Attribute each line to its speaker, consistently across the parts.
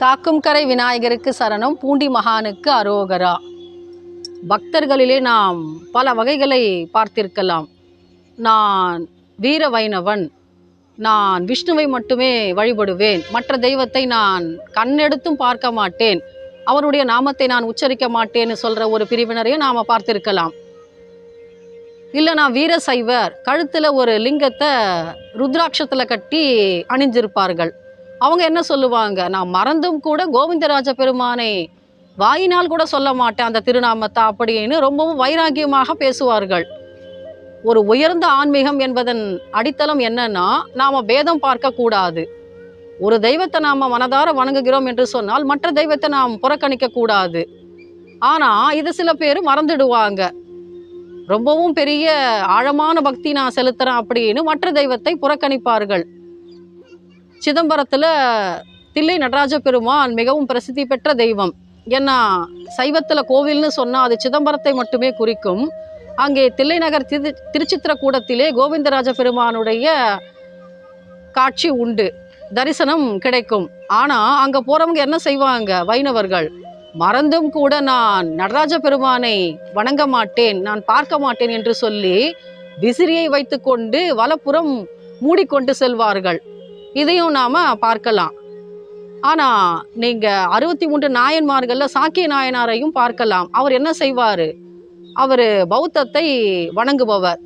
Speaker 1: காக்கும் கரை விநாயகருக்கு சரணம் பூண்டி மகானுக்கு அரோகரா. பக்தர்களிலே நாம் பல வகைகளை பார்த்திருக்கலாம். நான் வீர வைணவன் நான் விஷ்ணுவை மட்டுமே வழிபடுவேன். மற்ற தெய்வத்தை நான் கண்ணெடுத்தும் பார்க்க மாட்டேன். அவருடைய நாமத்தை நான் உச்சரிக்க மாட்டேன்னு சொல்கிற ஒரு பிரிவினரையும் நாம் பார்த்திருக்கலாம். இல்லை நான் வீர சைவர் கழுத்தில் ஒரு லிங்கத்தை ருத்ராட்சத்தில் கட்டி அணிஞ்சிருப்பார்கள். அவங்க என்ன சொல்லுவாங்க? நான் மறந்தும் கூட கோவிந்தராஜ பெருமானை வாயினால் கூட சொல்ல மாட்டேன் அந்த திருநாமத்தை அப்படின்னு ரொம்பவும் வைராகியமாக பேசுவார்கள். ஒரு உயர்ந்த ஆன்மீகம் என்பதன் அடித்தளம் என்னன்னா நாம் பேதம் பார்க்கக்கூடாது ஒரு தெய்வத்தை நாம் மனதார வணங்குகிறோம் என்று சொன்னால் மற்ற தெய்வத்தை நாம் புறக்கணிக்க கூடாது. இது சில பேர் மறந்துடுவாங்க. ரொம்பவும் பெரிய ஆழமான பக்தி நான் செலுத்துறேன் அப்படின்னு மற்ற தெய்வத்தை புறக்கணிப்பார்கள். சிதம்பரத்தில் தில்லை நடராஜ பெருமான் மிகவும் பிரசித்தி பெற்ற தெய்வம். ஏன்னா சைவத்தில் கோவில்னு சொன்னால் அது சிதம்பரத்தை மட்டுமே குறிக்கும். அங்கே தில்லை நகர் திரு திருச்சித்திரக்கூடத்திலே கோவிந்தராஜ பெருமானுடைய காட்சி உண்டு. தரிசனம் கிடைக்கும். ஆனால் அங்கே போகிறவங்க என்ன செய்வாங்க? வைணவர்கள். மறந்தும் கூட நான் நடராஜ பெருமானை வணங்க மாட்டேன் நான் பார்க்க மாட்டேன் என்று சொல்லி விசிறியை வைத்துக்கொண்டு வலப்புறம் மூடிக்கொண்டு செல்வார்கள். இதையும் நாம் பார்க்கலாம். ஆனால் நீங்கள் அறுபத்தி மூன்று நாயன்மார்களில் சாக்கிய நாயனாரையும் பார்க்கலாம். அவர் என்ன செய்வார்? அவர் பௌத்தத்தை வணங்குபவர்.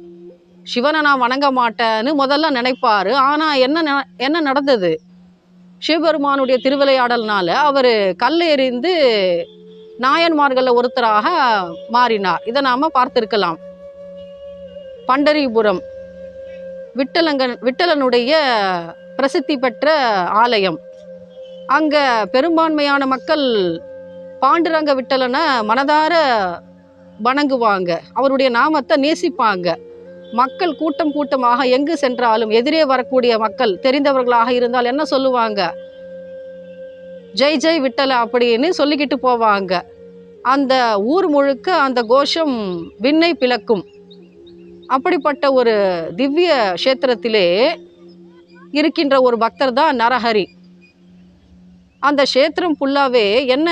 Speaker 1: சிவனை நான் வணங்க மாட்டேன்னு முதல்ல நினைப்பார். ஆனால் என்ன ந- என்ன நடந்தது? சிவபெருமானுடைய திருவிளையாடல்னால அவர் கல் எறிந்து நாயன்மார்களில் ஒருத்தராக மாறினார். இதை நாம் பார்த்திருக்கலாம். பண்டரிபுரம். விட்டலங்கன் விட்டலனுடைய பிரசித்தி பெற்ற ஆலயம். அங்கே பெரும்பான்மையான மக்கள் பாண்டுரங்க விட்டலனை மனதார வணங்குவாங்க. அவருடைய நாமத்தை நேசிப்பாங்க. மக்கள் கூட்டம் கூட்டமாக எங்கு சென்றாலும் எதிரே வரக்கூடிய மக்கள் தெரிந்தவர்களாக இருந்தால் என்ன சொல்லுவாங்க? ஜெய் ஜெய் விட்டல அப்படின்னு சொல்லிக்கிட்டு போவாங்க. அந்த ஊர் முழுக்க அந்த கோஷம் விண்ணை பிளக்கும். அப்படிப்பட்ட ஒரு திவ்ய கஷேத்திரத்திலே இருக்கின்ற ஒரு பக்தர் தான் நரஹரி. அந்த க்ஷேத்திரம் ஃபுல்லாகவே என்ன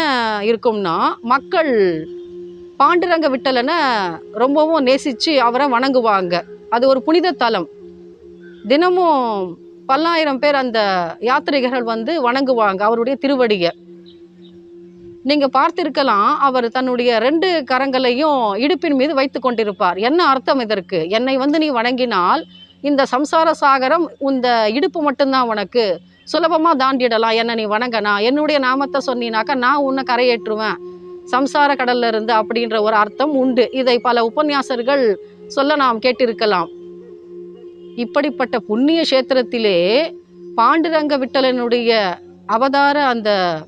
Speaker 1: இருக்கும்னா மக்கள் பாண்டுரங்க விட்டலனை ரொம்பவும் நேசித்து அவரை வணங்குவாங்க. அது ஒரு புனித தலம். தினமும் பல்லாயிரம் பேர் அந்த யாத்ரிகர்கள் வந்து வணங்குவாங்க அவருடைய திருவடியை. நீங்கள் பார்த்திருக்கலாம் அவர் தன்னுடைய ரெண்டு கரங்களையும் இடுப்பின் மீது வைத்து கொண்டிருப்பார். என்ன அர்த்தம் இதற்கு? என்னை வந்து நீ வணங்கினால் இந்த சம்சார சாகரம் இந்த இடுப்பு மட்டும்தான் உனக்கு. சுலபமாக தாண்டிடலாம். என்ன நீ வணங்கனா. என்னுடைய நாமத்தை சொன்னீனாக்கா நான் உன்னை கரையேற்றுவேன். சம்சார கடல்ல இருந்து அப்படின்ற ஒரு அர்த்தம் உண்டு. இதை பல உபன்யாசர்கள் சொல்ல நாம் கேட்டிருக்கலாம். இப்படிப்பட்ட புண்ணிய கஷேத்திரத்திலே பாண்டுரங்க விட்டலனுடைய அவதார அந்த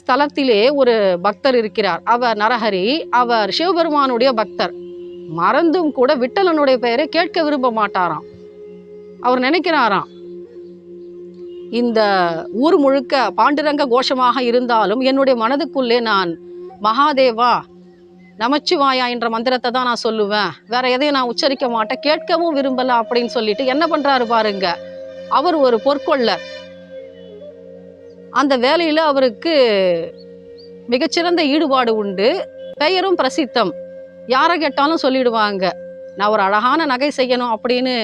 Speaker 1: ஸ்தலத்திலே ஒரு பக்தர் இருக்கிறார். அவர் நரஹரி அவர் சிவபெருமானுடைய பக்தர். மறந்தும் கூட விட்டலனுடைய பெயரை கேட்க விரும்ப மாட்டாராம். அவர் நினைக்கிறாராம் இந்த ஊர் முழுக்க பாண்டுரங்க கோஷமாக இருந்தாலும் என்னுடைய மனதுக்குள்ளே நான் மகாதேவா நமச்சிவாயா என்ற மந்திரத்தை தான் நான் சொல்லுவேன். வேற எதையும் நான் உச்சரிக்க மாட்டேன். கேட்கவும் விரும்பல அப்படின்னு சொல்லிட்டு என்ன பண்றாரு பாருங்க அவர் ஒரு பொற்கொள்ளர். அந்த வேலையில் அவருக்கு மிகச்சிறந்த ஈடுபாடு உண்டு. பெயரும் பிரசித்தம். யாரை கேட்டாலும் சொல்லிடுவாங்க. நான் ஒரு அழகான நகை செய்யணும் அப்படின்னு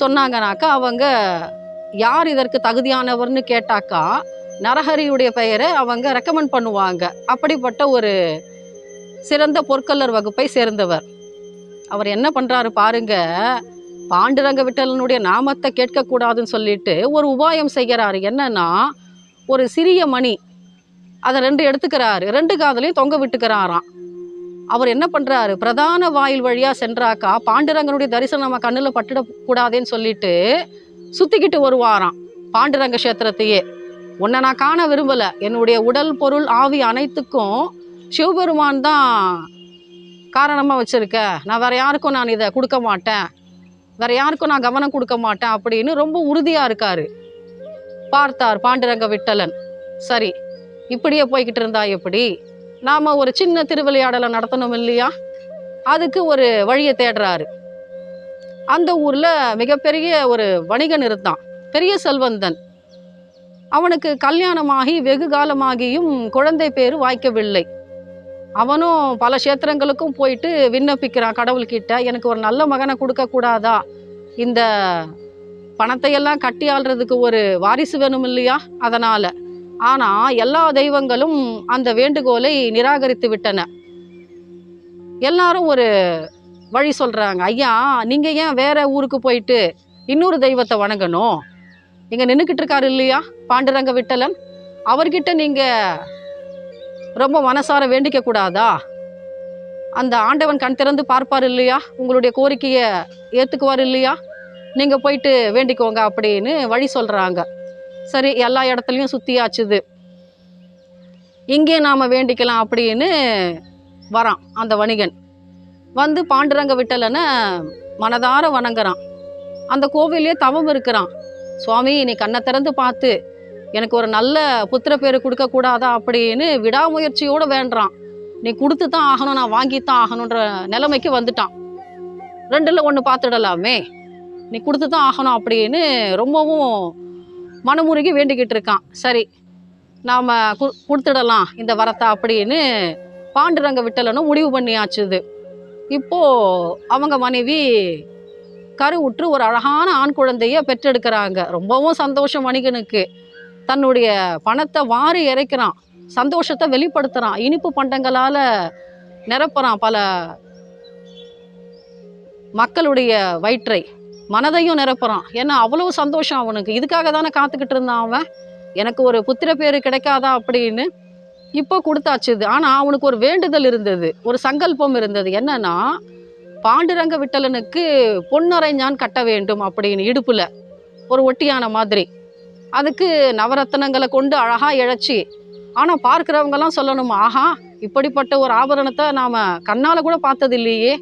Speaker 1: சொன்னாங்கனாக்கா அவங்க யார் இதற்கு தகுதியானவர்னு கேட்டாக்கா நரஹரியுடைய பெயரை அவங்க ரெக்கமெண்ட் பண்ணுவாங்க. அப்படிப்பட்ட ஒரு சிறந்த பொற்கல்லர் வகுப்பை சேர்ந்தவர். அவர் என்ன பண்ணுறாரு பாருங்க பாண்டுரங்க விட்டலனுடைய நாமத்தை கேட்கக்கூடாதுன்னு சொல்லிட்டு ஒரு உபாயம் செய்கிறாரு. என்னன்னா ஒரு சிறிய மணி அதை ரெண்டு எடுத்துக்கிறாரு. ரெண்டு காதலையும் தொங்க விட்டுக்கிறாராம். அவர் என்ன பண்ணுறாரு பிரதான வாயில் வழியாக சென்றாக்கா? பாண்டுரங்கனுடைய தரிசனம் நம்ம கண்ணில் பட்டுடக்கூடாதேன்னு சொல்லிட்டு சுற்றிக்கிட்டு வருவாராம் பாண்டுரங்க கஷேத்திரத்தையே. உன்னை நான் காண விரும்பலை. என்னுடைய உடல் பொருள் ஆவி அனைத்துக்கும் சிவபெருமான் தான் காரணமாக வச்சுருக்க. நான் வேறு யாருக்கும் நான் இதை கொடுக்க மாட்டேன். வேறு யாருக்கும் நான் கவனம் கொடுக்க மாட்டேன் அப்படின்னு ரொம்ப உறுதியாக இருக்கார். பார்த்தார் பாண்டுரங்க விட்டலன். சரி இப்படியே போய்கிட்டு இருந்தா எப்படி? நாம் ஒரு சின்ன திருவிளையாடலை நடத்தணும் இல்லையா? அதுக்கு ஒரு வழியை தேடுறாரு. அந்த ஊரில் மிகப்பெரிய ஒரு வணிகன் இருந்தான் பெரிய செல்வந்தன். அவனுக்கு கல்யாணமாகி வெகு காலமாகியும் குழந்தை பேர் வாய்க்கவில்லை. அவனும் பல கஷேத்திரங்களுக்கும் போயிட்டு விண்ணப்பிக்கிறான் கடவுள்கிட்ட. எனக்கு ஒரு நல்ல மகனை கொடுக்கக்கூடாதா இந்த பணத்தை எல்லாம் கட்டி ஆள்றதுக்கு ஒரு வாரிசு வேணும் இல்லையா? அதனால். ஆனால் எல்லா தெய்வங்களும் அந்த வேண்டுகோளை நிராகரித்து விட்டன. எல்லாரும் ஒரு வழி சொல்கிறாங்க ஐயா நீங்கள் ஏன் வேறு ஊருக்கு போயிட்டு இன்னொரு தெய்வத்தை வணங்கணும்? இங்கே நின்றுக்கிட்டு இருக்காரு இல்லையா பாண்டுரங்க விட்டலன்? அவர்கிட்ட நீங்கள் ரொம்ப மனசார வேண்டிக்க கூடாதா? அந்த ஆண்டவன் கண் திறந்து பார்ப்பார் இல்லையா உங்களுடைய கோரிக்கையை ஏற்றுக்குவார் இல்லையா? நீங்கள் போயிட்டு வேண்டிக்கோங்க அப்படின்னு வழி சொல்கிறாங்க சரி எல்லா இடத்துலையும் சுற்றியாச்சுது இங்கே நாம் வேண்டிக்கலாம் அப்படின்னு வரான் அந்த வணிகன். வந்து பாண்டுரங்க விட்டலைன்னு மனதார வணங்குறான். அந்த கோவிலே தவம் இருக்கிறான். சுவாமி நீ கண்ணை திறந்து பார்த்து எனக்கு ஒரு நல்ல புத்திர பேர் கொடுக்கக்கூடாதா அப்படின்னு விடாமுயற்சியோடு வேண்டுறான். நீ கொடுத்து தான் ஆகணும் நான் வாங்கி தான் ஆகணுன்ற நிலைமைக்கு வந்துட்டான். ரெண்டில் ஒன்று பார்த்துடலாமே. நீ கொடுத்து தான் ஆகணும் அப்படின்னு ரொம்பவும் மனமுருகி வேண்டிக்கிட்டு இருக்கான். சரி நாம் கு கொடுத்துடலாம் இந்த வரத்தை அப்படின்னு பாண்டுரங்க விட்டலனும் முடிவு பண்ணியாச்சுது. இப்போது அவங்க மனைவி கருவுற்று ஒரு அழகான ஆண் குழந்தைய பெற்றெடுக்கிறாங்க. ரொம்பவும் சந்தோஷம் மணிகனுக்கு தன்னுடைய பணத்தை வாரி இறைக்கிறான். சந்தோஷத்தை வெளிப்படுத்துகிறான் இனிப்பு பண்டங்களால் நிரப்புறான் பல மக்களுடைய வயிற்றை. மனதையும் நிரப்புறான். ஏன்னா அவ்வளவு சந்தோஷம் அவனுக்கு. இதுக்காக தானே காத்துக்கிட்டு இருந்தான் அவன்? எனக்கு ஒரு புத்திர பேர் கிடைக்காதா அப்படின்னு இப்போ கொடுத்தாச்சுது ஆனால் அவனுக்கு ஒரு வேண்டுதல் இருந்தது. ஒரு சங்கல்பம் இருந்தது. என்னன்னா பாண்டுரங்க விட்டலனுக்கு பொன்னரைஞான் கட்ட வேண்டும் அப்படின்னு இடுப்பில். ஒரு ஒட்டியான மாதிரி. அதுக்கு நவரத்தனங்களை கொண்டு அழகாக இழைச்சி. ஆனால் பார்க்குறவங்கெல்லாம் சொல்லணும் ஆஹா இப்படிப்பட்ட ஒரு ஆபரணத்தை நாம் கண்ணால் கூட பார்த்தது இல்லையே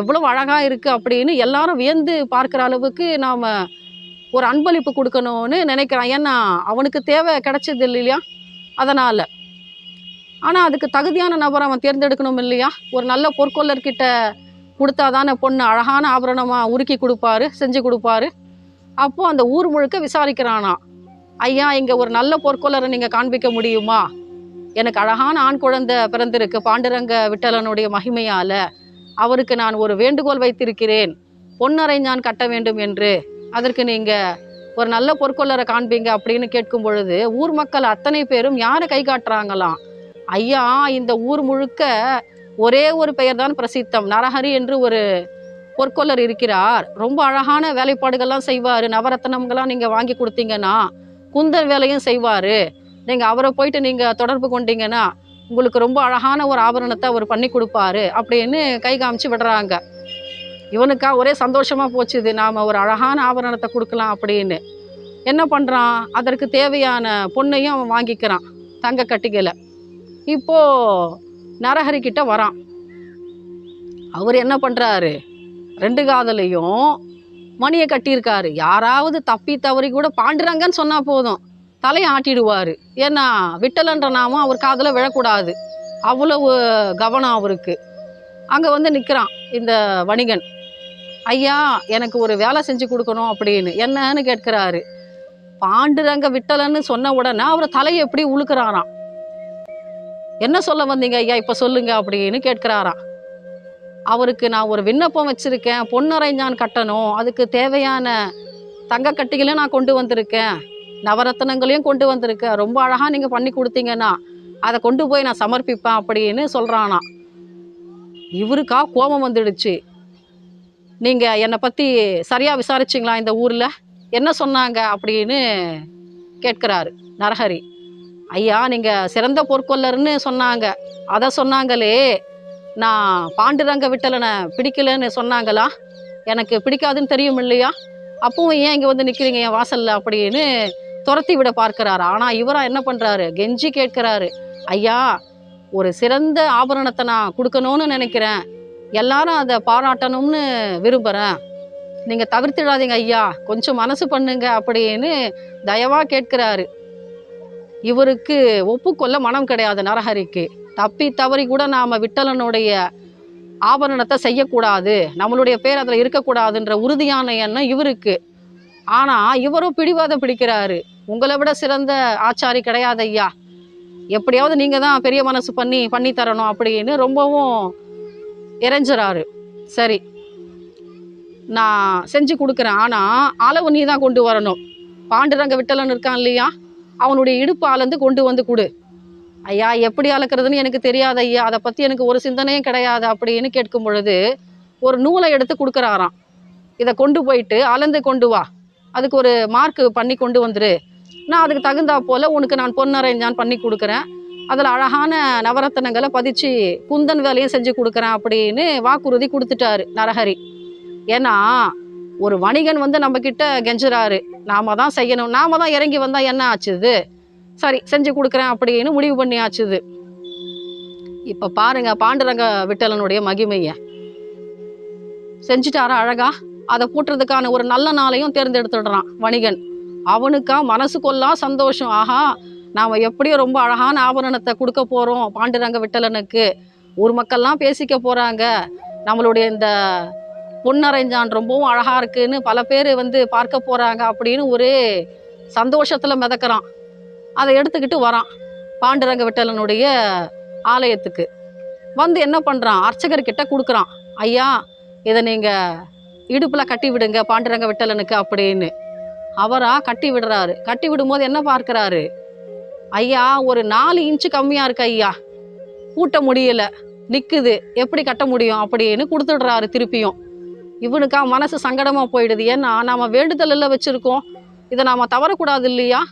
Speaker 1: எவ்வளோ அழகாக இருக்குது அப்படின்னு எல்லாரும் வியந்து பார்க்குற அளவுக்கு நாம் ஒரு அன்பளிப்பு கொடுக்கணும்னு நினைக்கிறான். ஏன்னா அவனுக்கு தேவை கிடைச்சது இல்லையா? அதனால். ஆனால் அதுக்கு தகுதியான நபர் அவன் தேர்ந்தெடுக்கணும் இல்லையா? ஒரு நல்ல பொற்கொள்ளர்கிட்ட கொடுத்தாதானே பொண்ணு அழகான ஆபரணமாக உருக்கி கொடுப்பாரு செஞ்சு கொடுப்பாரு. அப்போது அந்த ஊர் முழுக்க விசாரிக்கிறானா? ஐயா இங்கே ஒரு நல்ல பொற்கொள்ளரை நீங்கள் காண்பிக்க முடியுமா? எனக்கு அழகான ஆண் குழந்தை பிறந்திருக்கு. பாண்டுரங்க விட்டலனுடைய மகிமையால். அவருக்கு நான் ஒரு வேண்டுகோள் வைத்திருக்கிறேன். பொன்னரை நான் கட்ட வேண்டும் என்று. அதற்கு நீங்கள் ஒரு நல்ல பொற்கொள்ளரை காண்பீங்க அப்படின்னு கேட்கும் பொழுது ஊர் மக்கள் அத்தனை பேரும் யாரை கை காட்டுறாங்களாம்? ஐயா இந்த ஊர் முழுக்க ஒரே ஒரு பெயர் தான் பிரசித்தம். நரஹரி என்று ஒரு பொற்கொள்ளர் இருக்கிறார். ரொம்ப அழகான வேலைப்பாடுகள்லாம் செய்வார். நவரத்னம்கள்லாம் நீங்கள் வாங்கி கொடுத்தீங்கன்னா குந்தன் வேலையும் செய்வார். நீங்கள் அவரை போயிட்டு நீங்கள் தொடர்பு கொண்டீங்கன்னா உங்களுக்கு ரொம்ப அழகான ஒரு ஆபரணத்தை அவர் பண்ணி கொடுப்பாரு அப்படின்னு கை காமிச்சு விடுறாங்க. இவனுக்கா ஒரே சந்தோஷமா போச்சுது நாம் ஒரு அழகான ஆபரணத்தை கொடுக்கலாம் அப்படின்னு. என்ன பண்ணுறான் அதற்கு தேவையான பொண்ணையும் அவன் வாங்கிக்கிறான் தங்க கட்டிகளை இப்போது நரஹரிக்கிட்ட வரான். அவர் என்ன பண்ணுறாரு ரெண்டு காதலையும் மணியை கட்டியிருக்காரு. யாராவது தப்பி தவறி கூட பாண்டுறாங்கன்னு சொன்னால் போதும். தலையை ஆட்டிடுவார் ஏன்னா விட்டலன்ற நாமும் அவர் காதில் விழக்கூடாது. அவ்வளவு கவனம் அவருக்கு. அங்கே வந்து நிற்கிறான் இந்த வணிகன். ஐயா எனக்கு ஒரு வேலை செஞ்சு கொடுக்கணும் அப்படின்னு. என்னன்னு கேட்குறாரு. பாண்டுரங்க விட்டலன்னு சொன்ன உடனே அவர் தலையை எப்படி உழுக்கிறாராம்? என்ன சொல்ல வந்தீங்க ஐயா? இப்போ சொல்லுங்க அப்படின்னு கேட்குறாராம். அவருக்கு நான் ஒரு விண்ணப்பம் வச்சுருக்கேன். பொன்னரை ஞான் கட்டணும். அதுக்கு தேவையான தங்க கட்டிகளை நான் கொண்டு வந்திருக்கேன். நவரத்னங்களையும் கொண்டு வந்திருக்கு. ரொம்ப அழகாக நீங்கள் பண்ணி கொடுத்தீங்கன்னா அதை கொண்டு போய் நான் சமர்ப்பிப்பேன் அப்படின்னு சொல்கிறானா இவருக்கா கோபம் வந்துடுச்சு. நீங்கள் என்னை பற்றி சரியாக விசாரிச்சிங்களா இந்த ஊரில்? என்ன சொன்னாங்க அப்படின்னு கேட்குறாரு நரஹரி. ஐயா நீங்கள் சிறந்த பொற்கொள்ளர்னு சொன்னாங்க. அதை சொன்னாங்களே. நான் பாண்டுரங்க விட்டலனை பிடிக்கலன்னு சொன்னாங்களா? எனக்கு பிடிக்காதுன்னு தெரியும் இல்லையா? அப்பவும் ஏன் இங்கே வந்து நிற்கிறீங்க என் வாசலில் அப்படின்னு துரத்தி விட பார்க்கிறாரு. ஆனால் இவரா என்ன பண்ணுறாரு கெஞ்சி கேட்கிறாரு. ஐயா ஒரு சிறந்த ஆபரணத்தை நான் கொடுக்கணும்னு நினைக்கிறேன். எல்லாரும் அதை பாராட்டணும்னு விரும்புகிறேன் நீங்கள் தவிர்த்திடாதீங்க ஐயா. கொஞ்சம் மனசு பண்ணுங்க அப்படின்னு தயவாக கேட்கிறாரு. இவருக்கு ஒப்புக்கொள்ள மனம் கிடையாது நரஹரிக்கு. தப்பி தவறி கூட நாம் விட்டலனுடைய ஆபரணத்தை செய்யக்கூடாது. நம்மளுடைய பேர் அதில் இருக்கக்கூடாதுன்ற உறுதியான எண்ணம் இவருக்கு. ஆனால் இவரும் பிடிவாதம் பிடிக்கிறாரு. உங்களை விட சிறந்த ஆச்சாரி கிடையாது ஐயா. எப்படியாவது நீங்கள் தான் பெரிய மனசு பண்ணி பண்ணி தரணும் அப்படின்னு ரொம்பவும் இறைஞ்சுறாரு. சரி. நான் செஞ்சு கொடுக்குறேன். ஆனால் அளவு நீ தான் கொண்டு வரணும். பாண்டுரங்க விட்டலன் இருக்கான் இல்லையா? அவனுடைய இடுப்பு அளந்து கொண்டு வந்து கொடு. ஐயா எப்படி அளக்குறதுன்னு எனக்கு தெரியாது ஐயா. அதை பற்றி எனக்கு ஒரு சிந்தனையும் கிடையாது அப்படின்னு கேட்கும் பொழுது ஒரு நூலை எடுத்து கொடுக்குறாராம். இதை கொண்டு போயிட்டு அளந்து கொண்டு வா. அதுக்கு ஒரு மார்க் பண்ணி கொண்டு வந்துரு. நான் அதுக்கு தகுந்தா போல் உனக்கு நான் பொன்னரைஞ்சான் பண்ணி கொடுக்குறேன். அதில் அழகான நவரத்தனங்களை பதிச்சு குந்தன் வேலையும் செஞ்சு கொடுக்குறேன் அப்படின்னு வாக்குறுதி கொடுத்துட்டாரு நரஹரி. ஏன்னா ஒரு வணிகன் வந்து நம்மக்கிட்ட கெஞ்சுறாரு. நாம தான் செய்யணும். நாம தான் இறங்கி வந்தால் என்ன ஆச்சுது? சரி செஞ்சு கொடுக்குறேன் அப்படின்னு முடிவு பண்ணி ஆச்சுது. இப்போ பாருங்க பாண்டுரங்க விட்டலனுடைய மகிமைய. செஞ்சுட்டாரா அழகா? அதை பூட்டுறதுக்கான ஒரு நல்ல நாளையும் தேர்ந்தெடுத்துடுறான் வணிகன். அவனுக்கா மனசுக்கெல்லாம் சந்தோஷம். ஆஹா நாம் எப்படியும் ரொம்ப அழகான ஆபரணத்தை கொடுக்க போகிறோம் பாண்டுரங்க விட்டலனுக்கு. ஊர் மக்கள்லாம் பேசிக்க போகிறாங்க நம்மளுடைய இந்த பொன்னரைஞ்சான் ரொம்பவும் அழகாக இருக்குன்னு பல பேர் வந்து பார்க்க போகிறாங்க அப்படின்னு ஒரே சந்தோஷத்தில் மிதக்கிறான். அதை எடுத்துக்கிட்டு வரான் பாண்டுரங்க விட்டலனுடைய ஆலயத்துக்கு. வந்து என்ன பண்ணுறான் அர்ச்சகர்கிட்ட கொடுக்குறான். ஐயா இதை நீங்கள் இடுப்பில் கட்டி விடுங்க பாண்டுரங்க விட்டலனுக்கு அப்படின்னு. அவராக கட்டி விடுறாரு. கட்டி விடும்போது என்ன பார்க்கறாரு? ஐயா ஒரு நாலு இன்ச்சு கம்மியாக இருக்கு ஐயா. கூட்ட முடியல. நிற்குது எப்படி கட்ட முடியும்? அப்படின்னு கொடுத்துடுறாரு திருப்பியும். இவனுக்கா மனசு சங்கடமாக போயிடுது. ஏன்னா நாம் வேண்டுதலில் வச்சுருக்கோம். இதை நாம் தவறக்கூடாது இல்லையா?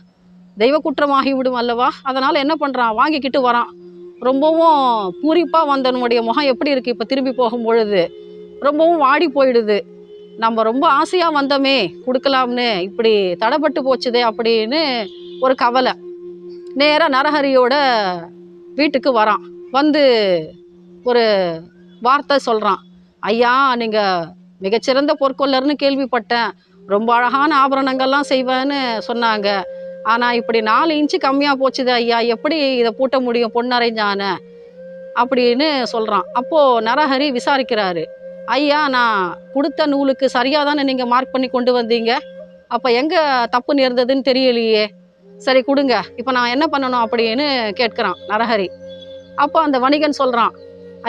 Speaker 1: தெய்வ குற்றமாகி விடும் அல்லவா? அதனால் என்ன பண்ணுறான் வாங்கிக்கிட்டு வரான். ரொம்பவும் பூரிப்பாக வந்தனுடைய முகம் எப்படி இருக்குது இப்போ திரும்பி போகும் பொழுது ரொம்பவும் வாடி போயிடுது. நம்ம ரொம்ப ஆசையாக வந்தோமே கொடுக்கலாம்னு இப்படி தடைப்பட்டு போச்சுதே அப்படின்னு ஒரு கவலை. நேராக நரஹரியோட வீட்டுக்கு வரான். வந்து ஒரு வார்த்தை சொல்கிறான் ஐயா நீங்கள் மிகச்சிறந்த பொற்கொள்ளர்னு கேள்விப்பட்டேன். ரொம்ப அழகான ஆபரணங்கள்லாம் செய்வேன்னு சொன்னாங்க. ஆனால் இப்படி நாலு இன்ச்சு கம்மியாக போச்சுது ஐயா எப்படி இதை பூட்ட முடியும் பொன்னரைஞ்சான அப்படின்னு சொல்கிறான் அப்போது நரஹரி விசாரிக்கிறாரு. ஐயா நான் கொடுத்த நூலுக்கு சரியாக தானே நீங்கள் மார்க் பண்ணி கொண்டு வந்தீங்க? அப்போ எங்கே தப்பு நேர்ந்ததுன்னு தெரியலையே. சரி கொடுங்க. இப்போ நான் என்ன பண்ணணும் அப்படின்னு கேட்குறான் நரஹரி. அப்போ அந்த வணிகன் சொல்கிறான்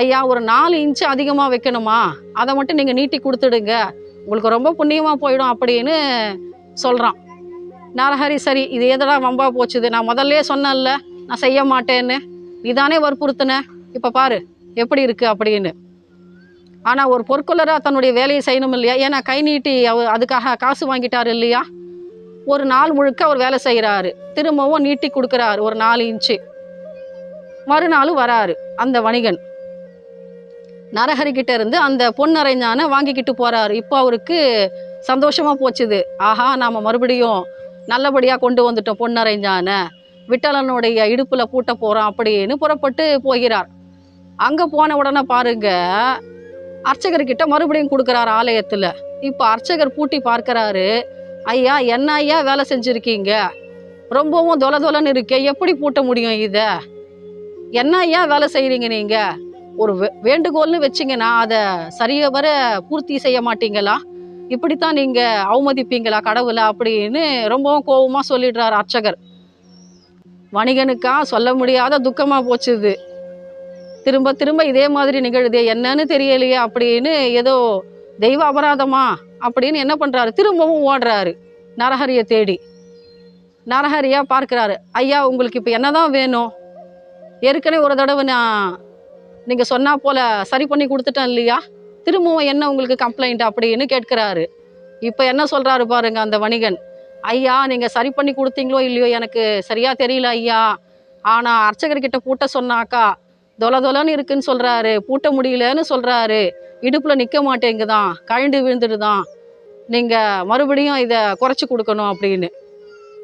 Speaker 1: ஐயா ஒரு நாலு இன்ச்சு அதிகமாக வைக்கணுமா? அதை மட்டும் நீங்கள் நீட்டி கொடுத்துடுங்க. உங்களுக்கு ரொம்ப புண்ணியமாக போயிடும் அப்படின்னு சொல்கிறான் நரஹரி சரி இது எதடா வம்பா போச்சுது? நான் முதல்லே சொன்னேன்ல நான் செய்ய மாட்டேன்னு. நீதானே வற்புறுத்தின? இப்போ பாரு எப்படி இருக்குது அப்படின்னு. ஆனால் ஒரு பொற்கொள்ளராக தன்னுடைய வேலையை செய்யணும் இல்லையா? ஏன்னா கை நீட்டி அவ அதுக்காக காசு வாங்கிட்டாரு இல்லையா? ஒரு நாள் முழுக்க அவர் வேலை செய்கிறாரு திரும்பவும் நீட்டி கொடுக்குறாரு ஒரு நாலு இன்ச்சு மறுநாள் வராரு அந்த வணிகன். நரஹரிக்கிட்ட இருந்து அந்த பொன்னரைஞான வாங்கிக்கிட்டு போகிறாரு இப்போ அவருக்கு சந்தோஷமாக போச்சுது. ஆஹா நாம் மறுபடியும் நல்லபடியாக கொண்டு வந்துட்டோம் பொன்னரைஞான. விட்டலனுடைய இடுப்பில் பூட்ட போகிறோம் அப்படின்னு புறப்பட்டு போகிறார். அங்கே போன உடனே பாருங்க அர்ச்சகர்கிட்ட மறுபடியும் கொடுக்குறாரு ஆலயத்தில். இப்போ அர்ச்சகர் பூட்டி பார்க்குறாரு ஐயா என்ன ஐயா வேலை செஞ்சுருக்கீங்க? ரொம்பவும் தொல தொலன்னு இருக்கே எப்படி பூட்ட முடியும் இதை? என்ன ஐயா வேலை செய்கிறீங்க நீங்கள் ஒரு வே- வேண்டுகோள்னு வச்சிங்கன்னா அதை சரியாக வர பூர்த்தி செய்ய மாட்டீங்களா? இப்படித்தான் நீங்கள் அவமதிப்பீங்களா கடவுளை? அப்படின்னு ரொம்பவும் கோபமாக சொல்லிடுறார் அர்ச்சகர். வணிகனுக்கா சொல்ல முடியாத துக்கமாக போச்சுது. திரும்ப திரும்ப இதே மாதிரி நிகழுது என்னன்னு தெரியலையே அப்படின்னு ஏதோ தெய்வ அபராதமா அப்படின்னு என்ன பண்ணுறாரு திரும்பவும் ஓடுறாரு. நரஹரியை தேடி. நரஹரியாக பார்க்குறாரு ஐயா உங்களுக்கு இப்போ என்னதான் வேணும்? ஏற்கனவே ஒரு தடவை நான் நீங்கள் சொன்னால் போல் சரி பண்ணி கொடுத்துட்டேன் இல்லையா? திரும்பவும் என்ன உங்களுக்கு கம்ப்ளைண்ட் அப்படின்னு கேட்குறாரு. இப்போ என்ன சொல்கிறாரு பாருங்க அந்த வணிகன். ஐயா நீங்கள் சரி பண்ணி கொடுத்தீங்களோ இல்லையோ எனக்கு சரியாக தெரியல ஐயா. ஆனால் அர்ச்சகர்கிட்ட பூட்ட சொன்னாக்கா தொல தொலன்னு இருக்குன்னு சொல்கிறாரு பூட்ட முடியலன்னு சொல்கிறாரு இடுப்பில் நிற்க மாட்டேங்குதான். கழண்டு விழுந்துடுதான். நீங்கள் மறுபடியும் இதை குறைச்சி கொடுக்கணும் அப்படின்னு.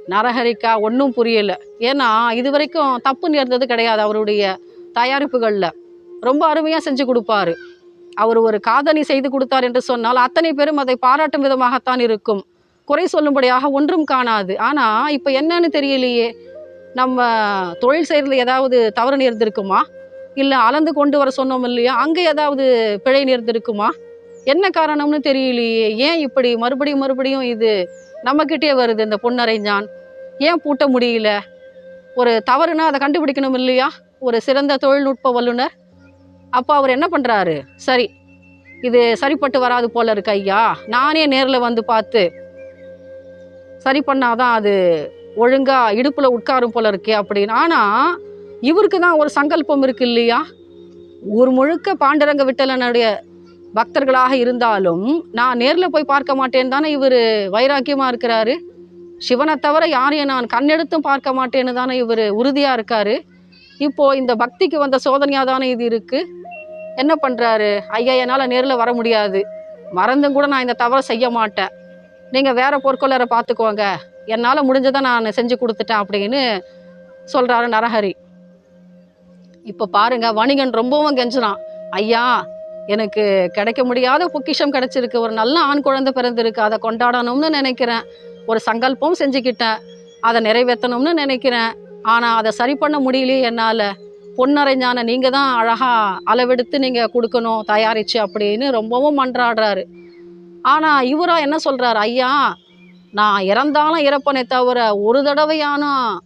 Speaker 1: நரஹரிக்கா ஒன்றும் புரியலை. ஏன்னா இது வரைக்கும் தப்பு நேர்ந்தது கிடையாது அவருடைய தயாரிப்புகளில். ரொம்ப அருமையாக செஞ்சு கொடுப்பாரு. அவர் ஒரு காதணி செய்து கொடுத்தார் என்று சொன்னால் அத்தனை பேரும் அதை பாராட்டும் விதமாகத்தான் இருக்கும். குறை சொல்லும்படியாக ஒன்றும் காணாது. ஆனால் இப்போ என்னன்னு தெரியலையே. நம்ம தொழில் செய்கிறதுல ஏதாவது தவறு நேர்ந்திருக்குமா? இல்லை அளந்து கொண்டு வர சொன்னோம் இல்லையா? அங்கே ஏதாவது பிழை நேர்ந்திருக்குமா? என்ன காரணம்னு தெரியலையே. ஏன் இப்படி? மறுபடியும் மறுபடியும் இது நம்மக்கிட்டே வருது இந்த பொன்னரைஞ்சான் ஏன் பூட்ட முடியல? ஒரு தவறுனா அதை கண்டுபிடிக்கணும் இல்லையா? ஒரு சிறந்த தொழில்நுட்ப வல்லுநர். அப்போ அவர் என்ன பண்ணுறாரு சரி இது சரிப்பட்டு வராது போல இருக்கு ஐயா. நானே நேரில் வந்து பார்த்து சரி பண்ணாதான் அது ஒழுங்காக இடுப்பில் உட்காரும் போல இருக்கே அப்படின்னு. ஆனால் இவருக்கு தான் ஒரு சங்கல்பம் இருக்கு இல்லையா ஊர் முழுக்க பாண்டரங்க விட்டலனுடைய பக்தர்களாக இருந்தாலும் நான் நேரில் போய் பார்க்க மாட்டேன்னு தானே இவர் வைராக்கியமாக இருக்கிறாரு? சிவனை தவிர யாரையும் நான் கண்ணெடுத்தும் பார்க்க மாட்டேன்னு தானே இவர் உறுதியாக இருக்காரு? இப்போது இந்த பக்திக்கு வந்த சோதனையாக தானே இது இருக்குது என்ன பண்ணுறாரு ஐயா என்னால் நேரில் வர முடியாது. மறந்தும் கூட நான் இந்த தவறை செய்ய மாட்டேன். நீங்கள் வேறு பொற்கொள்ளரை பார்த்துக்கோங்க. என்னால் முடிஞ்சதை நான் செஞ்சு கொடுத்துட்டேன் அப்படின்னு சொல்கிறாரு நரஹரி. இப்போ பாருங்க வணிகன் ரொம்பவும் கெஞ்சுறான். ஐயா எனக்கு கிடைக்க முடியாத பொக்கிஷம் கிடைச்சிருக்கு. ஒரு நல்ல ஆண் குழந்தை பிறந்திருக்கு. அதை கொண்டாடணும்னு நினைக்கிறேன். ஒரு சங்கல்பம் செஞ்சுக்கிட்டேன். அதை நிறைவேற்றணும்னு நினைக்கிறேன். ஆனால் அதை சரி பண்ண முடியலையே என்னால். பொன்னரைஞான நீங்கள் தான் அழகாக அளவெடுத்து நீங்கள் கொடுக்கணும் தயாரிச்சு அப்படின்னு ரொம்பவும் மன்றாடுறாரு. ஆனால் இவராக என்ன சொல்கிறாரு ஐயா நான் இறந்தாலும் இறப்பனே தவிர ஒரு தடவையானும்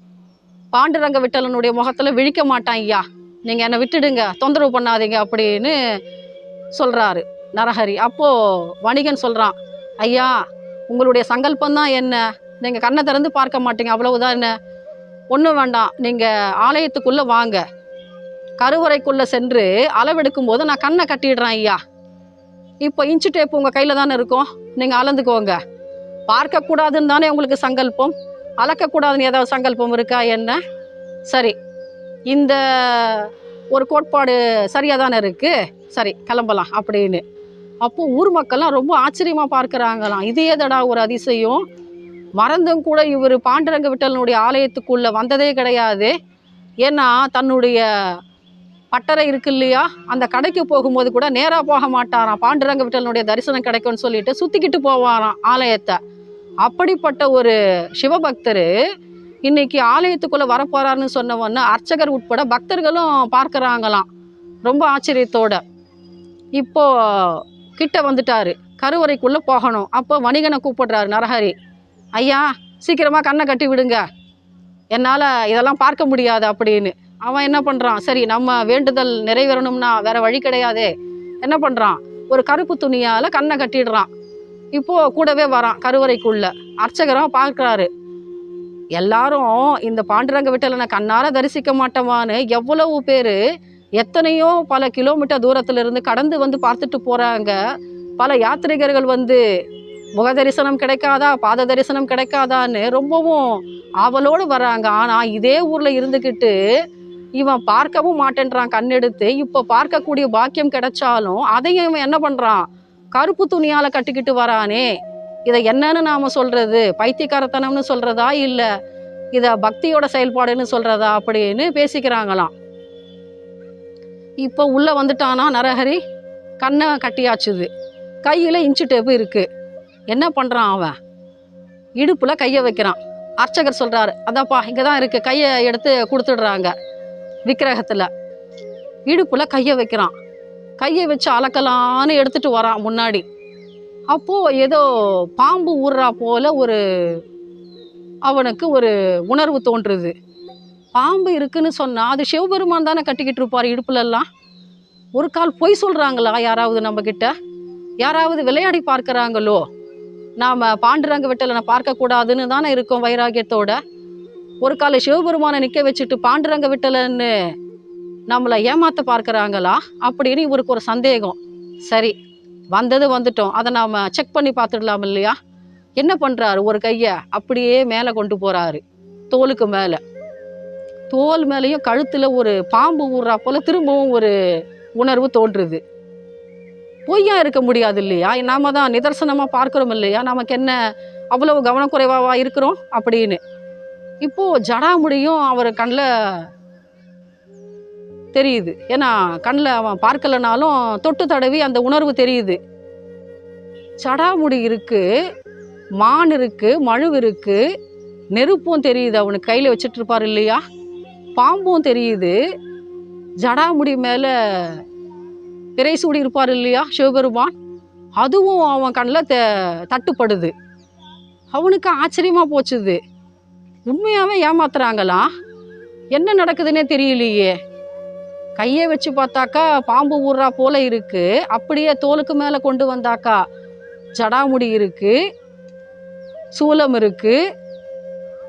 Speaker 1: பாண்டுரங்க விட்டலனுடைய முகத்தில் விழிக்க மாட்டான் ஐயா. நீங்கள் என்னை விட்டுடுங்க தொந்தரவு பண்ணாதீங்க அப்படின்னு சொல்கிறாரு நரஹரி. அப்போது வணிகன் சொல்கிறான் ஐயா உங்களுடைய சங்கல்பம் தான் என்ன? நீங்கள் கண்ணை திறந்து பார்க்க மாட்டீங்க அவ்வளவுதான் என்ன? ஒன்றும் வேண்டாம் நீங்கள் ஆலயத்துக்குள்ளே வாங்க. கருவறைக்குள்ளே சென்று அளவெடுக்கும் போது நான் கண்ணை கட்டிடுறேன் ஐயா. இப்போ இன்ச்சு டேப் உங்கள் கையில் தானே இருக்கும்? நீங்கள் அளந்துக்கோங்க. பார்க்கக்கூடாதுன்னு தானே உங்களுக்கு சங்கல்பம்? அளக்கக்கூடாதுன்னு ஏதாவது சங்கல்பம் இருக்கா என்ன? சரி இந்த ஒரு கோட்பாடு சரியாக தானே இருக்குது சரி கிளம்பலாம் அப்படின்னு. அப்போ ஊர் மக்கள்லாம் ரொம்ப ஆச்சரியமாக பார்க்குறாங்களாம். இது ஏதடா ஒரு அதிசயம். மறந்தும் கூட இவர் பாண்டரங்க விட்டலனுடைய ஆலயத்துக்குள்ளே வந்ததே கிடையாது. ஏன்னா தன்னுடைய பட்டறை இருக்கு இல்லையா? அந்த கடைக்கு போகும்போது கூட நேராக போக மாட்டாராம். பாண்டுரங்க விட்டலனுடைய தரிசனம் கிடைக்கும்னு சொல்லிட்டு சுற்றிக்கிட்டு போவாராம் ஆலயத்தை. அப்படிப்பட்ட ஒரு சிவபக்தர் இன்னைக்கு ஆலயத்துக்குள்ளே வரப்போறாருன்னு சொன்ன உடனே அர்ச்சகர் உட்பட பக்தர்களும் பார்க்குறாங்களாம். ரொம்ப ஆச்சரியத்தோட. இப்போ கிட்ட வந்துட்டாரு. கருவறைக்குள்ளே போகணும். அப்போ வணிகனை கூப்பிடுறாரு நரஹரி. ஐயா சீக்கிரமாக கண்ணை கட்டி விடுங்க. என்னால் இதெல்லாம் பார்க்க முடியாது அப்படின்னு. அவன் என்ன பண்ணுறான் சரி நம்ம வேண்டுதல் நிறைவேறணும்னா வேற வழி கிடையாதே. என்ன பண்ணுறான் ஒரு கருப்பு துணியால் கண்ணை கட்டிடுறான். இப்போது கூடவே வரான் கருவறைக்குள்ளே. அர்ச்சகரும் பார்க்குறாரு. எல்லாரும் இந்த பாண்டுரங்க விட்டலனை கண்ணார தரிசிக்க மாட்டோமான்னு எவ்வளவு பேர் எத்தனையோ பல கிலோமீட்டர் தூரத்தில் இருந்து கடந்து வந்து பார்த்துட்டு போகிறாங்க பல யாத்ரிகர்கள் வந்து முக தரிசனம் கிடைக்காதா பாத தரிசனம் கிடைக்காதான்னு ரொம்பவும் ஆவலோடு வராங்க ஆனால் இதே ஊரில் இருந்துக்கிட்டு இவன் பார்க்கவும் மாட்டேன்றான் கண்ணெடுத்து. இப்போ பார்க்கக்கூடிய பாக்கியம் கிடைச்சாலும் அதையும் இவன் என்ன பண்ணுறான் கருப்பு துணியால் கட்டிக்கிட்டு வரானே. இதை என்னன்னு நாம சொல்றது? பைத்தியக்காரத்தனம்னு சொல்றதா இல்ல இத பக்தியோட செயல்பாடுன்னு சொல்றதா அப்படின்னு பேசிக்கிறாங்களாம். இப்போ உள்ள வந்துட்டானா நரஹரி? கண்ணை கட்டியாச்சுது. கையில இன்ச்சு டேப்பு இருக்கு. என்ன பண்றான் அவன்? இடுப்புல கையை வைக்கிறான். அர்ச்சகர் சொல்றாரு அதாப்பா இங்கே தான் இருக்கு. கையை எடுத்து கொடுத்துடுறாங்க. விக்கிரகத்துல. இடுப்புல கையை வைக்கிறான். கையை வச்சு அளக்கலான்னு எடுத்துட்டு வரான் முன்னாடி. அப்போது ஏதோ பாம்பு ஊறுறா போல் ஒரு அவனுக்கு ஒரு உணர்வு தோன்றுது. பாம்பு இருக்குன்னு சொன்னால் அது சிவபெருமான் தானே கட்டிக்கிட்டு இருப்பார் இடுப்புலெல்லாம்? ஒரு கால் பொய் சொல்கிறாங்களா யாராவது நம்மக்கிட்ட யாராவது விளையாடி பார்க்குறாங்களோ? நாம் பாண்டுரங்க வெட்டலை நான் பார்க்கக்கூடாதுன்னு தானே இருக்கோம் வைராகியத்தோட? ஒரு கால சிவபெருமானை நிற்க வச்சுட்டு பாண்டுரங்க விட்டலன்னு நம்மளை ஏமாற்ற பார்க்குறாங்களா? அப்படின்னு இவருக்கு ஒரு சந்தேகம். சரி வந்தது வந்துட்டோம். அதை நாம் செக் பண்ணி பார்த்துடலாம் இல்லையா? என்ன பண்ணுறாரு ஒரு கையை அப்படியே மேலே கொண்டு போகிறாரு தோலுக்கு மேலே. தோல் மேலேயும் கழுத்தில் ஒரு பாம்பு ஊறுறா போல திரும்பவும் ஒரு உணர்வு தோன்றுது. பொய்யா இருக்க முடியாது இல்லையா? நாம தான் நிதர்சனமாக பார்க்குறோம் இல்லையா? நமக்கு என்ன அவ்வளவு கவனக்குறைவாக இருக்கிறோம் அப்படின்னு. இப்போது ஜடாமுடியும் அவர் கண்ணில் தெரியுது. ஏன்னா கண்ணில் அவன் பார்க்கலனாலும் தொட்டு தடவி அந்த உணர்வு தெரியுது. சடாமுடி இருக்குது மான் இருக்குது மழுவு இருக்குது நெருப்பும் தெரியுது. அவனுக்கு கையில் வச்சிட்ருப்பார் இல்லையா? பாம்பும் தெரியுது. ஜடாமுடி மேலே திரை சூடி இருப்பார் இல்லையா சிவபெருமான்? அதுவும் அவன் கண்ணில் த தட்டுப்படுது. அவனுக்கு ஆச்சரியமாக போச்சுது. உண்மையாகவே ஏமாத்துறாங்களா? என்ன நடக்குதுன்னே தெரியலையே. கையை வச்சு பார்த்தாக்கா பாம்பு ஊர்றா போல இருக்கு. அப்படியே தோலுக்கு மேலே கொண்டு வந்தாக்கா ஜடாமுடி இருக்கு சூலம் இருக்கு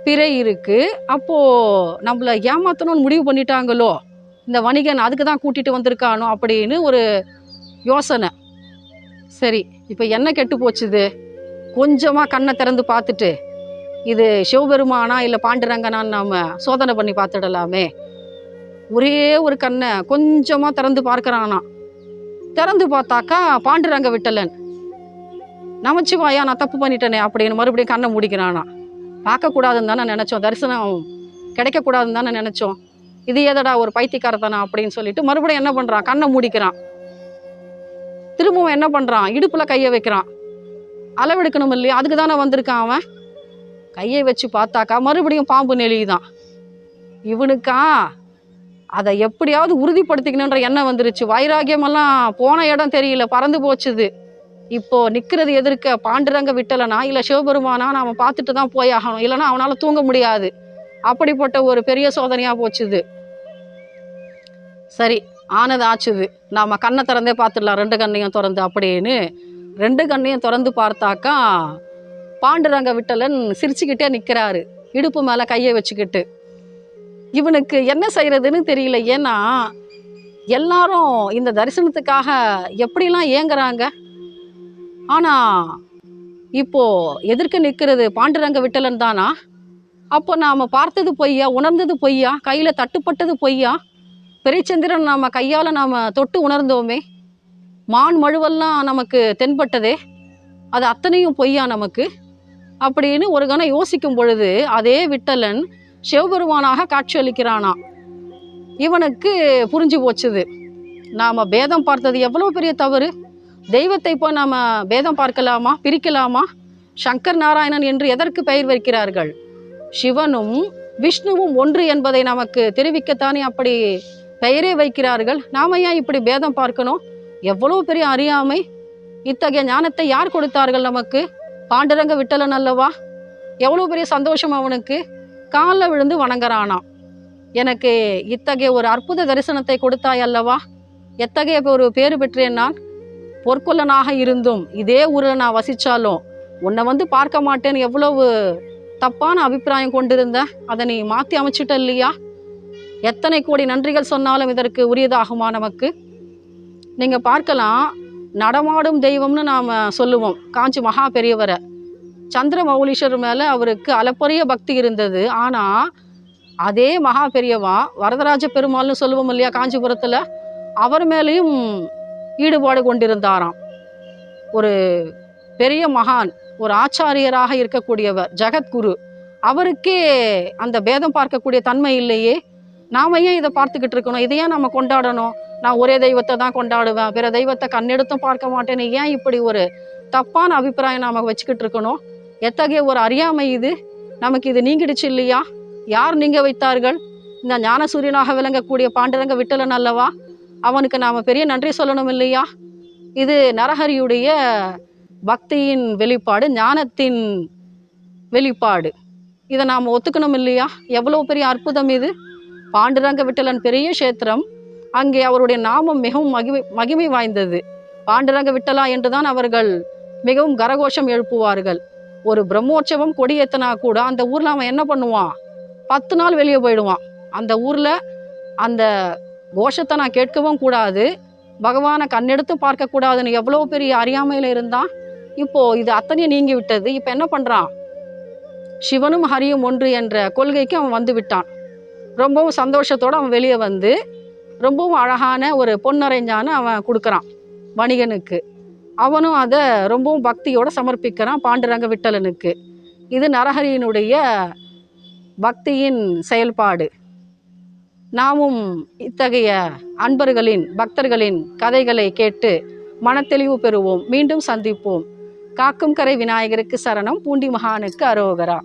Speaker 1: பிறை இருக்கு. அப்போ நம்மள ஏமாத்தணும்னு முடிவு பண்ணிட்டாங்களோ? இந்த வணிகன் அதுக்கு தான் கூட்டிட்டு வந்திருக்கானோ அப்படின்னு ஒரு யோசனை. சரி இப்போ என்ன கெட்டு போச்சுது? கொஞ்சமாக கண்ணை திறந்து பார்த்துட்டு இது சிவபெருமானா இல்லை பாண்டுரங்கனான்னு நாம் சோதனை பண்ணி பார்த்துடலாமே. ஒரே ஒரு கண்ணை கொஞ்சமாக திறந்து பார்க்குறானா. திறந்து பார்த்தாக்கா பாண்டுரங்க விட்டலன். நமச்சிவாயா நான் தப்பு பண்ணிட்டேனே அப்படின்னு மறுபடியும் கண்ணை மூடிக்கிறானா. பார்க்கக்கூடாதுன்னு தானே நினச்சோம். தரிசனம் கிடைக்கக்கூடாதுன்னு தானே நினச்சோம். இது ஏதடா ஒரு பைத்தியக்காரத்தானா அப்படின்னு சொல்லிட்டு மறுபடியும் என்ன பண்ணுறான் கண்ணை மூடிக்கிறான். திரும்பவும் என்ன பண்ணுறான் இடுப்பில் கையை வைக்கிறான். அளவெடுக்கணும் இல்லையா? அதுக்கு தானே வந்திருக்கான் அவன். கையை வச்சு பார்த்தாக்கா மறுபடியும் பாம்பு நெளியுதான். இவனுக்கா அதை எப்படியாவது உறுதிப்படுத்திக்கணுன்ற எண்ணம் வந்துருச்சு. வைராகியமெல்லாம் போன இடம் தெரியல பறந்து போச்சுது. இப்போ நிற்கிறது எதிர்க்க பாண்டுரங்க விட்டலனா இல்லை சிவபெருமானா நாம் பார்த்துட்டு தான் போய் ஆகணும். இல்லைன்னா அவனால் தூங்க முடியாது. அப்படிப்பட்ட ஒரு பெரிய சோதனையாக போச்சுது. சரி ஆனது ஆச்சுது. நாம் கண்ணை திறந்தே பார்த்துடலாம். ரெண்டு கண்ணையும் திறந்து அப்படின்னு. ரெண்டு கண்ணையும் திறந்து பார்த்தாக்கா பாண்டுரங்க விட்டலன் சிரிச்சுக்கிட்டே நிற்கிறாரு இடுப்பு மேலே கையை வச்சுக்கிட்டு. இவனுக்கு என்ன செய்யறதுன்னு தெரியல. ஏன்னா எல்லாரும் இந்த தரிசனத்துக்காக எப்படிலாம் ஏங்குறாங்க ஆனால் இப்போ எதிர்க்க நிற்கிறது பாண்டுரங்க விட்டலன் தானா? அப்போ நாம் பார்த்தது பொய்யா? உணர்ந்தது பொய்யா? கையில் தட்டுப்பட்டது பொய்யா? பெரியச்சந்திரன் நம்ம கையால் நாம் தொட்டு உணர்ந்தோமே? மான் மழுவெல்லாம் நமக்கு தென்பட்டதே? அது அத்தனையும் பொய்யா நமக்கு? அப்படின்னு ஒரு கணம் யோசிக்கும் பொழுது அதே விட்டலன் சிவபெருமானாக காட்சியளிக்கிறானா? இவனுக்கு புரிஞ்சு போச்சுது. நாம் பேதம் பார்த்தது எவ்வளோ பெரிய தவறு? தெய்வத்தை இப்போ நாம் பேதம் பார்க்கலாமா? பிரிக்கலாமா? சங்கர் நாராயணன் என்று எதற்கு பெயர் வைக்கிறார்கள்? சிவனும் விஷ்ணுவும் ஒன்று என்பதை நமக்கு தெரிவிக்கத்தானே அப்படி பெயரே வைக்கிறார்கள்? நாம ஏன் இப்படி பேதம் பார்க்கணும்? எவ்வளோ பெரிய அறியாமை. இத்தகைய ஞானத்தை யார் கொடுத்தார்கள் நமக்கு? பாண்டரங்க விட்டலன் அல்லவா? எவ்வளோ பெரிய சந்தோஷம் அவனுக்கு. காலில் விழுந்து வணங்குறானாம் எனக்கு இத்தகைய ஒரு அற்புத தரிசனத்தை கொடுத்தாய் அல்லவா? எத்தகைய ஒரு பேர் பெற்றேன் நான்? பொற்கொல்லனாக இருந்தும் இதே ஊரில் நான் வசித்தாலும் உன்னை வந்து பார்க்க மாட்டேன்னு எவ்வளவு தப்பான அபிப்பிராயம் கொண்டிருந்த? அதை நீ மாற்றி அமைச்சிட்ட இல்லையா? எத்தனை கோடி நன்றிகள் சொன்னாலும் இதற்கு உரியதாகுமா நமக்கு? நீங்கள் பார்க்கலாம் நடமாடும் தெய்வம்னு நாம் சொல்லுவோம். காஞ்சி மகா பெரியவரை. சந்திர மௌலீஸ்வரர் மேலே அவருக்கு அளப்பரிய பக்தி இருந்தது. ஆனால் அதே மகா பெரியவா வரதராஜ பெருமாள்னு சொல்லுவோம் இல்லையா காஞ்சிபுரத்தில் அவர் மேலேயும் ஈடுபாடு கொண்டிருந்தாராம். ஒரு பெரிய மகான் ஒரு ஆச்சாரியராக இருக்கக்கூடியவர் ஜெகத்குரு. அவருக்கே அந்த பேதம் பார்க்கக்கூடிய தன்மை இல்லையே. நாம ஏன் இதை பார்த்துக்கிட்டு இருக்கணும்? இதை ஏன் நம்ம கொண்டாடணும்? நான் ஒரே தெய்வத்தை தான் கொண்டாடுவேன். பிற தெய்வத்தை கண்ணெடுத்தும் பார்க்க மாட்டேன்னு ஏன் இப்படி ஒரு தப்பான அபிப்பிராயம் நாம் வச்சுக்கிட்டு இருக்கணும்? எத்தகைய ஒரு அறியாமை இது? நமக்கு இது நீங்கிடுச்சு இல்லையா? யார் நீங்க வைத்தார்கள்? இந்த ஞானசூரியனாக விளங்கக்கூடிய பாண்டுரங்க விட்டலன் அல்லவா? அவனுக்கு நாம பெரிய நன்றி சொல்லணும் இல்லையா? இது நரஹரியுடைய பக்தியின் வெளிப்பாடு ஞானத்தின் வெளிப்பாடு. இதை நாம் ஒத்துக்கணும் இல்லையா? எவ்வளோ பெரிய அற்புதம் இது? பாண்டுரங்க விட்டலன் பெரிய க்ஷேத்திரம். அங்கே அவருடைய நாமம் மிகவும் மகிமை மகிமை வாய்ந்தது. பாண்டுரங்க விட்டலா என்றுதான் அவர்கள் மிகவும் கரகோஷம் எழுப்புவார்கள். ஒரு பிரம்மோற்சவம் கொடியேற்றினா கூட அந்த ஊரில் அவன் என்ன பண்ணுவான்? பத்து நாள் வெளியே போயிடுவான். அந்த ஊரில் அந்த கோஷத்தை நான் கேட்கவும் கூடாது. பகவானை கண்ணெடுத்து பார்க்கக்கூடாதுன்னு எவ்வளோ பெரிய அறியாமையில் இருந்தான். இப்போது இது அத்தனையும் நீங்கி விட்டது. இப்போ என்ன பண்ணுறான் சிவனும் ஹரியும் ஒன்று என்ற கொள்கைக்கு அவன் வந்து விட்டான். ரொம்பவும் சந்தோஷத்தோடு அவன் வெளியே வந்து ரொம்பவும் அழகான ஒரு பொன்னரைஞ்சான அவன் கொடுக்குறான் வணிகனுக்கு. அவனும் அதை ரொம்பவும் பக்தியோட சமர்ப்பிக்கிறான் பாண்டுரங்க விட்டலனுக்கு. இது நரஹரியினுடைய பக்தியின் செயல்பாடு. நாமும் இத்தகைய அன்பர்களின் பக்தர்களின் கதைகளை கேட்டு மனத்தெளிவு பெறுவோம். மீண்டும் சந்திப்போம். காக்கும் கரை விநாயகருக்கு சரணம். பூண்டி மகானுக்கு அரோகரா.